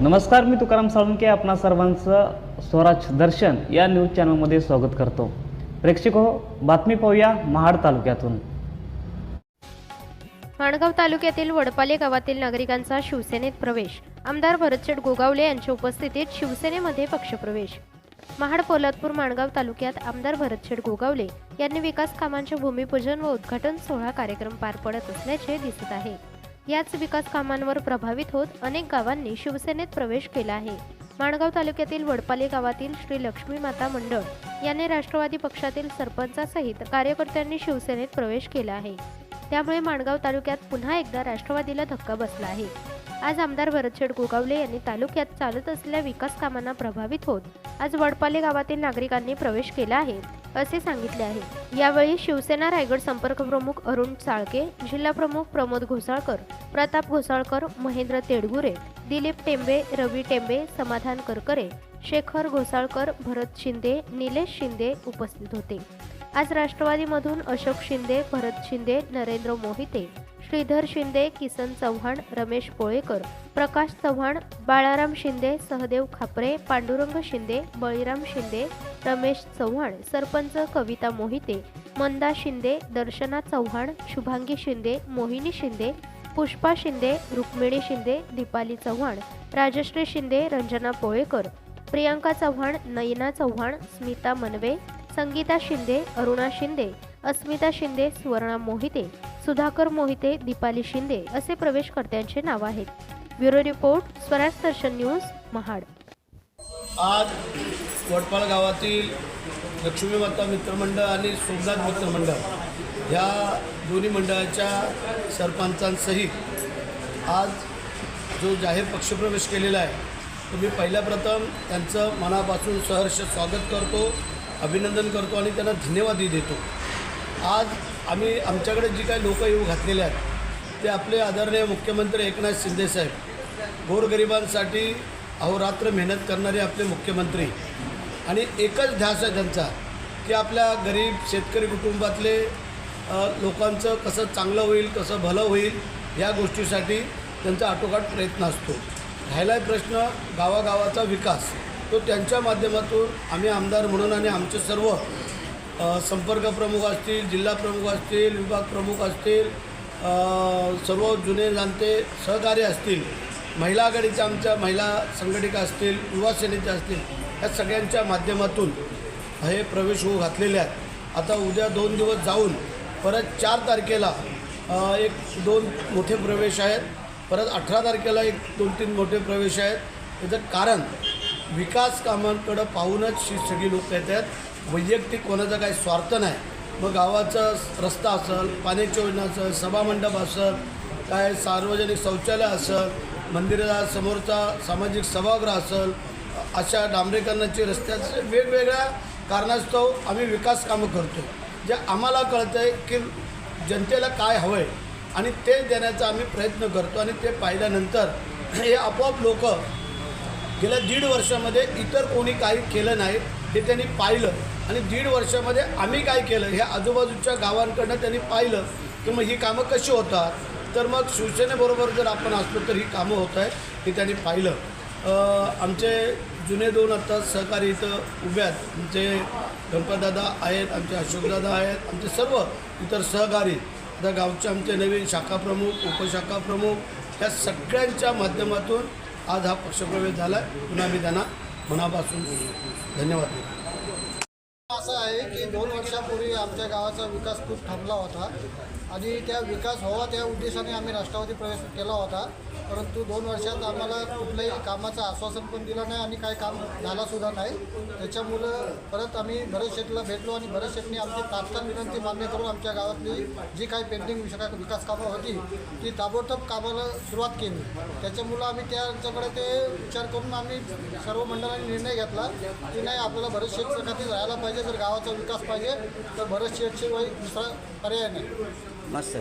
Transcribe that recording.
नमस्कार मी तुकाराम साळुंके आपणा सर्वांचं स्वराज दर्शन या न्यूज चॅनलमध्ये स्वागत करतो. प्रेक्षक हो बातमी पाहूया महाड तालुक्यातून. माणगाव तालुक्यातील वडपाले गावातील नागरिकांचा शिवसेनेत प्रवेश. आमदार भरतशेठ गोगावले यांच्या उपस्थितीत शिवसेनेमध्ये पक्षप्रवेश. महाड पोलादपूर माणगाव तालुक्यात आमदार भरतशेठ गोगावले यांनी विकास कामांचे भूमिपूजन व उद्घाटन सोहळा कार्यक्रम पार पडत असल्याचे दिसत आहे. याच विकास कामांवर प्रभावित होत अनेक गावांनी शिवसेनेत प्रवेश केला आहे. माणगाव तालुक्यातील वडपाले गावातील श्री लक्ष्मी माता मंडळ यांनी राष्ट्रवादी पक्षातील सरपंचासहित कार्यकर्त्यांनी शिवसेनेत प्रवेश केला आहे. त्यामुळे माणगाव तालुक्यात पुन्हा एकदा राष्ट्रवादीला धक्का बसला आहे. आज आमदार भरतशेठ गोगावले यांनी तालुक्यात चालत असलेल्या विकास कामांना प्रभावित होत आज वडपाले गावातील नागरिकांनी प्रवेश केला आहे. असे सांगितले आहे. यावेळी शिवसेना रायगड संपर्क प्रमुख अरुण चाळके जिल्हा प्रमुख प्रमोद घोसाळकर प्रताप घोसाळकर महेंद्र तेडगुरे दिलीप टेंबे रवी टेंबे समाधान करकरे शेखर घोसाळकर भरत शिंदे निलेश शिंदे उपस्थित होते. आज राष्ट्रवादीमधून अशोक शिंदे भरत शिंदे नरेंद्र मोहिते श्रीधर शिंदे किसन चव्हाण रमेश पोळेकर प्रकाश चव्हाण बाळाराम शिंदे सहदेव खापरे पांडुरंग शिंदे बळीराम शिंदे रमेश चव्हाण सरपंच कविता मोहिते मंदा शिंदे दर्शना चव्हाण शुभांगी शिंदे मोहिनी शिंदे पुष्पा शिंदे रुक्मिणी शिंदे दीपाली चव्हाण राजश्री शिंदे रंजना पोळेकर प्रियांका चव्हाण नयना चव्हाण स्मिता मनवे संगीता शिंदे अरुणा शिंदे अस्मिता शिंदे सुवर्णा मोहिते सुधाकर मोहिते दीपाली शिंदे असे प्रवेशकर्त्यांचे नाव आहेत. Bureau report Swaraj Darshan news Mahad. आज वडपाल गावातील लक्ष्मी माता मित्रमंडळ आणि सोमनाथ मित्रमंडळ या दोन्ही मंडळाच्या सरपंचांसहित आज जो जाहीर पक्षप्रवेश केलेला आहे तो मी पहिल्या प्रथम त्यांचं मनापासून सहर्ष स्वागत करतो अभिनंदन करतो आणि त्यांना धन्यवादही देतो. आज आम्ही आमच्याकडे जी काही लोक येऊ घातलेले आहेत ते आपले आदरणीय मुख्यमंत्री एकनाथ शिंदेसाहेब गोरगरिबांसाठी अहोरात्र मेहनत करणारे आपले मुख्यमंत्री. आणि एकच ध्यास आहे त्यांचा की आपल्या गरीब शेतकरी कुटुंबातले लोकांचं कसं चांगलं होईल कसं भलं होईल या गोष्टीसाठी त्यांचा आटोकाट प्रयत्न असतो. राहिला प्रश्न गावागावाचा विकास तो त्यांच्या माध्यमातून आम्ही आमदार म्हणून आणि आमचे सर्व संपर्क प्रमुख असतील जिल्हा प्रमुख असतील विभाग प्रमुख असतील सर्व जुने जाणते सहकारी असतील महिला आघाडीच्या आमच्या महिला संघटिका असतील युवा सेनेच्या असतील या सगळ्यांच्या माध्यमातून हे प्रवेश होऊ घातलेले आहेत. आता उद्या दोन दिवस जाऊन परत चार तारखेला एक दोन मोठे प्रवेश आहेत परत अठरा तारखेला एक दोन तीन मोठे प्रवेश आहेत. त्याचं कारण विकास कामांकडं पाहूनच ही सगळी लोक येतात. वैयक्तिक कोणाचा काही स्वार्थ नाही. मग गावाचं रस्ता असेल पाण्याची योजना असेल सभामंडप असेल काय सार्वजनिक शौचालय असेल मंदिरा समोरचा सामाजिक सभागृह असेल अशा डांबरीकरणाची रस्त्याचे वेगवेगळ्या कारणास्तव आम्ही विकास कामं करतो जे आम्हाला कळतं आहे की जनतेला काय हवं आहे आणि ते देण्याचा आम्ही प्रयत्न करतो आणि ते पाहिल्यानंतर हे आपोआप लोक गेल्या दीड वर्षामध्ये इतर कोणी काही केलं नाही हे त्यांनी पाहिलं. आणि दीड वर्षामध्ये आम्ही काय केलं? हे आजूबाजूच्या गावांकडनं त्यांनी पाहिलं की मग ही कामं कशी होतात? तर मग शिवसेनेबरोबर जर आपण असलो तर ही कामं होत आहे हे त्यांनी पाहिलं. आमचे जुने दोन आता सहकारी इथं उभे आहेत. आमचे गणपतदादा आहेत आमचे अशोकदादा आहेत आमचे सर्व इतर सहकारी. आता गावचे आमचे नवीन शाखाप्रमुख उपशाखाप्रमुख उपशाखा प्रमुख या सगळ्यांच्या माध्यमातून आज हा पक्षप्रवेश झाला आहे पुन्हा मी त्यांना मनापासून धन्यवाद देतो. असं आहे की दोन वर्षापूर्वी आमच्या गावाचा विकास खूप थांबला होता आणि त्या विकास व्हावा त्या उद्देशाने आम्ही राष्ट्रवादी प्रवेश केला होता. परंतु दोन वर्षात आम्हाला कुठल्याही कामाचं आश्वासन पण दिलं नाही आणि काय काम झालासुद्धा नाही. त्याच्यामुळं परत आम्ही भरत शेठला भेटलो आणि भरत शेठने आमची तात्काळ विनंती मान्य करून आमच्या गावातली जी काही पेंटिंग विषय विकास कामं होती ती ताबडतोब कामाला सुरुवात केली. त्याच्यामुळं आम्ही त्यांच्याकडे ते विचार करून आम्ही सर्व मंडळाने निर्णय घेतला की नाही आपल्याला भरत शेठचं खाती राहायला पाहिजे जर गावाचा विकास पाहिजे तर भरत शेठशिवाय दुसरा पर्याय नाही. मस्त.